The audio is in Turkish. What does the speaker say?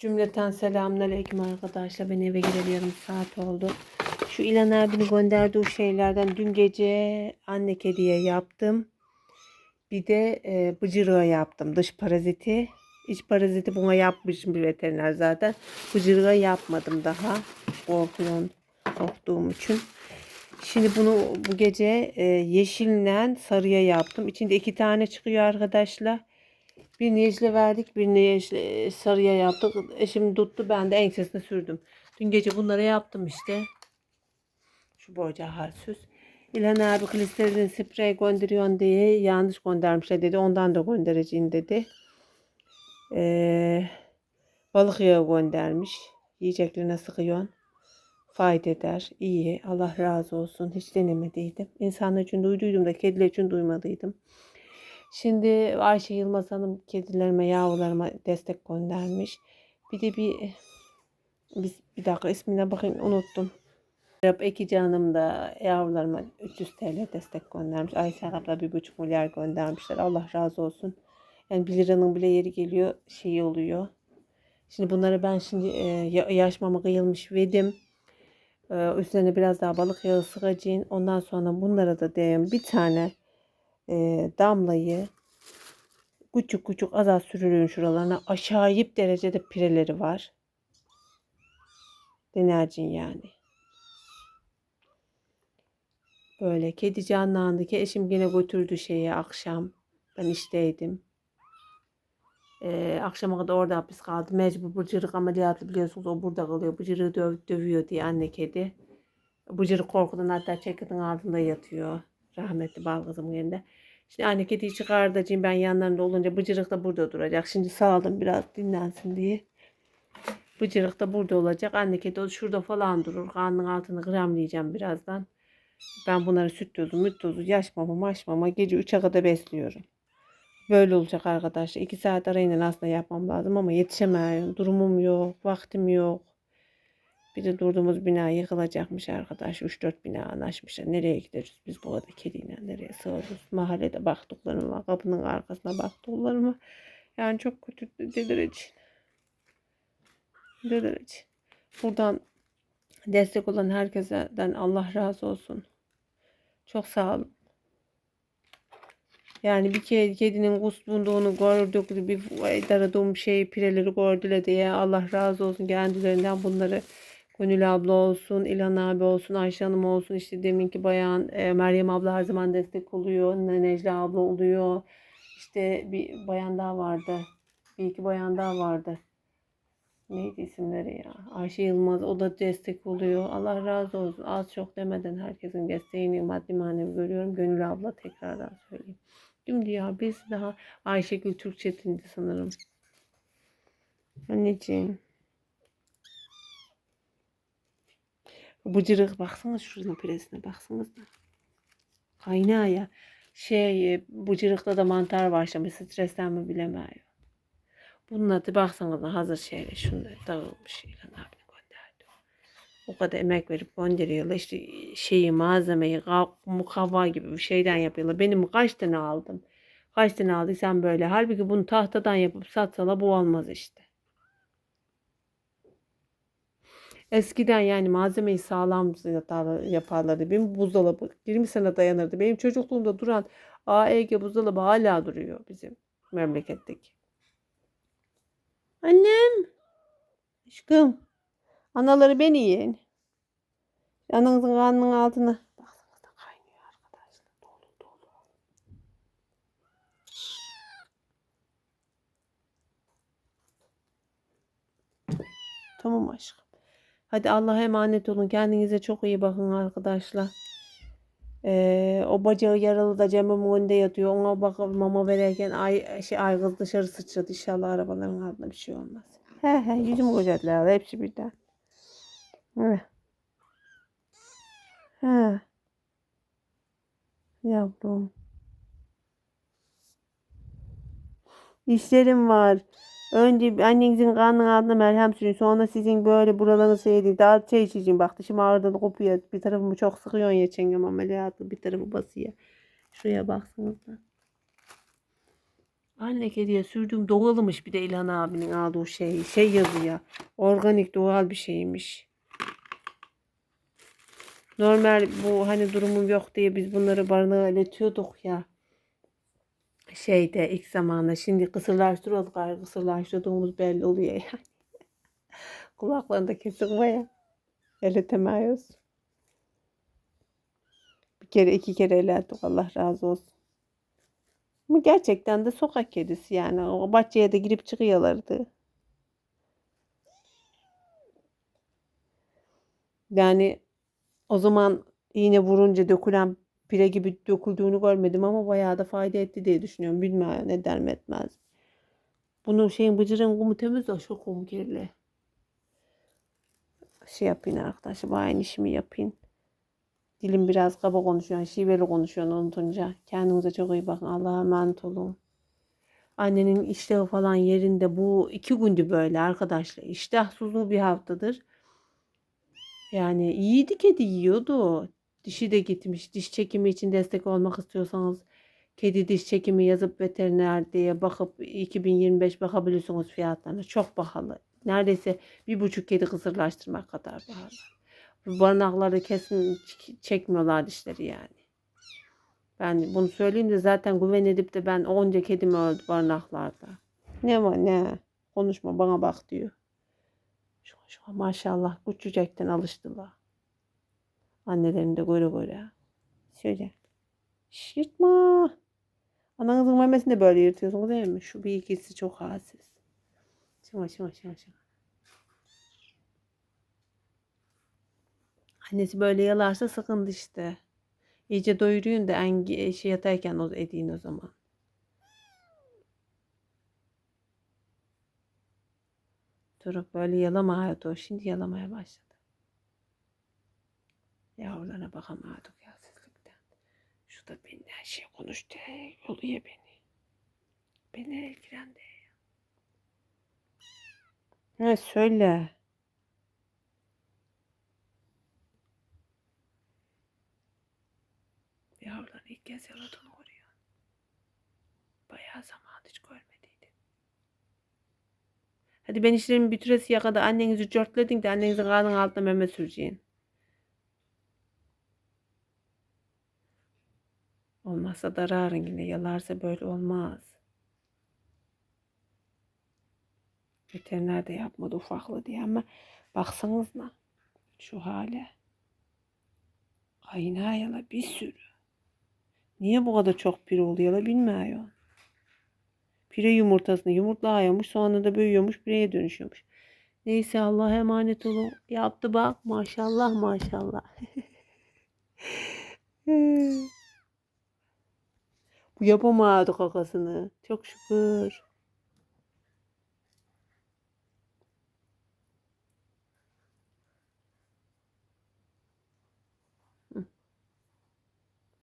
Cümleten selamünaleyküm arkadaşlar. Ben eve gireli yarım saat oldu. Şu İlan abinin gönderdiği şeylerden dün gece anne kediye yaptım. Bir de e, bıcırığa yaptım. Dış paraziti. İç paraziti buna yapmışım bir veteriner zaten. Bıcırığa yapmadım daha. Korkuyorum korktuğum için. Şimdi bunu bu gece e, yeşille sarıya yaptım. İçinde iki tane çıkıyor arkadaşlar. Birini yeşile verdik, birini yeşile, sarıya yaptık. Eşim tuttu, ben de ensesine sürdüm. Dün gece bunları yaptım işte. Şu boyca halsüz. İlhan abi klisterin sprey gönderiyorsun diye yanlış göndermişler dedi. Ondan da göndereceğim dedi. Ee, balık yağı göndermiş. Yiyeceklerine sıkıyorsun. Fayda eder. İyi. Allah razı olsun. Hiç denemediydim. İnsanlar için duyduydum da kediler için duymadıydım. Şimdi Ayşe Yılmaz Hanım kedilerime, yavrularıma destek göndermiş. Bir de bir biz bir dakika ismine bakayım unuttum. Eki Hanım da yavrularıma 300 TL destek göndermiş. Ayşe abla 1,5 milyar göndermişler. Allah razı olsun. Yani 1 liranın bile yeri geliyor şey oluyor. Şimdi bunları ben şimdi e, ya- yaş mama kıyılmış verdim. E, üstlerine biraz daha balık yağı sıkacağım. Ondan sonra bunlara da diyeyim bir tane e, damlayı küçük küçük az az sürülün şuralarına. Aşağıyip derecede pireleri var. Denercin yani. Böyle kedi canlandı ki eşim yine götürdü şeye akşam. Ben işteydim. Ee, akşama kadar orada hapis kaldı. Mecbur bıcırık ameliyatı biliyorsunuz o burada kalıyor. Bıcırığı döv, dövüyor diye anne kedi. Bıcırık korkudan hatta çekirdin altında yatıyor. Rahmetli bal kızımın yerinde. Şimdi anne kediyi çıkardacağım ben yanlarında olunca bıcırık da burada duracak. Şimdi saldım biraz dinlensin diye. Bıcırık da burada olacak. Anne kedi şurada falan durur. Karnının altını gramlayacağım birazdan. Ben bunları süt tozu, müt tozu, yaş mama, maş mama gece 3'e kadar besliyorum. Böyle olacak arkadaşlar. 2 saat arayla aslında yapmam lazım ama yetişemiyorum. Durumum yok, vaktim yok. Bir de durduğumuz bina yıkılacakmış arkadaş. 3-4 bina anlaşmışlar. Nereye gideriz biz bu arada kediyle nereye sığarız? Mahallede baktıklarıma, kapının arkasına baktıklarıma. Yani çok kötü delirici. Delirici. Buradan destek olan herkesten Allah razı olsun. Çok sağ olun. Yani bir kere kedinin kustunduğunu gördük, bir aradığım şey pireleri gördüler diye Allah razı olsun kendilerinden bunları Gönül abla olsun, İlhan abi olsun, Ayşe Hanım olsun, işte deminki bayan e, Meryem abla her zaman destek oluyor, Necla abla oluyor. İşte bir bayan daha vardı. Bir iki bayan daha vardı. Neydi isimleri ya? Ayşe Yılmaz o da destek oluyor. Allah razı olsun. Az çok demeden herkesin desteğini maddi manevi görüyorum. Gönül abla tekrardan söyleyeyim. Şimdi ya biz daha Ayşegül Türkçetin'di sanırım. Anneciğim. Bıcırık baksana şunun piresine baksanız da. Kaynağı ya. Şey bıcırıkta da mantar başlamış. Stresten mi bilemiyorum. Bunun adı baksanız hazır şeyle şunda dağılmış. İlhan abinin gönderdi. O kadar emek verip gönderiyorlar. İşte şeyi malzemeyi kav- mukavva gibi bir şeyden yapıyorlar. Benim kaç tane aldım. Kaç tane aldıysam böyle. Halbuki bunu tahtadan yapıp satsalar bu olmaz işte. Eskiden yani malzemeyi sağlam yaparlardı. Benim buzdolabı 20 sene dayanırdı. Benim çocukluğumda duran AEG buzdolabı hala duruyor bizim memleketteki. Annem. Aşkım. Anaları beni yiyin. Ananızın karnının altına. Tamam aşkım. Hadi Allah'a emanet olun. Kendinize çok iyi bakın arkadaşlar. Ee, o bacağı yaralı da camımın önünde yatıyor. Ona bakıp mama verirken ay, şey, aygız dışarı sıçradı. İnşallah arabaların altında bir şey olmaz. He he yüzüm kocadılar. Hepsi birden. He. He. Yavrum. İşlerim var. Önce annenizin karnının altına merhem sürün. Sonra sizin böyle buralarınızı yedin. Daha şey içeceğim. Bak dişim ağrıdan kopuyor. Bir tarafımı çok sıkıyorsun ya çengem ameliyatı. Bir tarafı basıyor. Şuraya baksanıza. Anne kediye sürdüğüm doğalmış bir de İlhan abinin aldığı şey. Şey yazıyor. Organik doğal bir şeymiş. Normal bu hani durumum yok diye biz bunları barınağa iletiyorduk ya. Şeyde ilk zamanda şimdi kısırlaştırıyorduk. Gayrı kısırlaştırdığımız belli oluyor yani. Kulaklarında kesik var ya. Eletemiyoruz. Bir kere iki kere elettik Allah razı olsun. Ama gerçekten de sokak kedisi yani. O bahçeye de girip çıkıyorlardı. Yani o zaman iğne vurunca dökülen pire gibi döküldüğünü görmedim ama bayağı da fayda etti diye düşünüyorum. Bilmiyorum ne der mi etmez. Bunu şeyin bıcırın kumu temiz de şu kum kirli. Şey yapayım arkadaşlar. Bu aynı işimi yapayım. Dilim biraz kaba konuşuyor. Şiveli konuşuyor unutunca. Kendinize çok iyi bakın. Allah'a emanet olun. Annenin iştahı falan yerinde. Bu iki gündü böyle arkadaşlar. İştahsızlığı bir haftadır. Yani iyiydi kedi yiyordu. Dişi de gitmiş. Diş çekimi için destek olmak istiyorsanız kedi diş çekimi yazıp veteriner diye bakıp 2025 bakabilirsiniz fiyatlarına. Çok pahalı. Neredeyse bir buçuk kedi kısırlaştırmak kadar pahalı. Bu barınaklarda kesin çekmiyorlar dişleri yani. Ben bunu söyleyeyim de zaten güven edip de ben onca kedim öldü barınaklarda. Ne var ne? Konuşma bana bak diyor. Şu, şu maşallah küçücekten alıştılar. Annelerini de göre göre. Şöyle. Yırtma. Ananızın memesini de böyle yırtıyorsunuz değil mi? Şu bir ikisi çok halsiz. Şuna şuna şuna şuna. Annesi böyle yalarsa sıkıntı işte. İyice doyuruyun da en şey yatarken o edin o zaman. Durup böyle yalama o. Şimdi yalamaya başladı. Yavrularına bakamadık yalsızlıktan. Şu da benimle her şey konuştu. Yoluyor beni. Beni ilgilendi. Ne söyle. Yavrularını ilk kez yaladığını görüyor. Bayağı zaman hiç görmediydim. Hadi ben işlerimi bitiresiye kadar annenizi cörtledin de annenizin karnının altına meme süreceğin. Olmazsa dararın yine yalarsa böyle olmaz. Veteriner de yapmadı ufaklı diye ama baksanız mı şu hale. Kaynağı yala bir sürü. Niye bu kadar çok pire oluyor bilmiyorum. Pire yumurtasını yumurtluyormuş sonra da büyüyormuş pireye dönüşüyormuş. Neyse Allah'a emanet olun. Yaptı bak maşallah maşallah. Yapamadı kakasını. Çok şükür.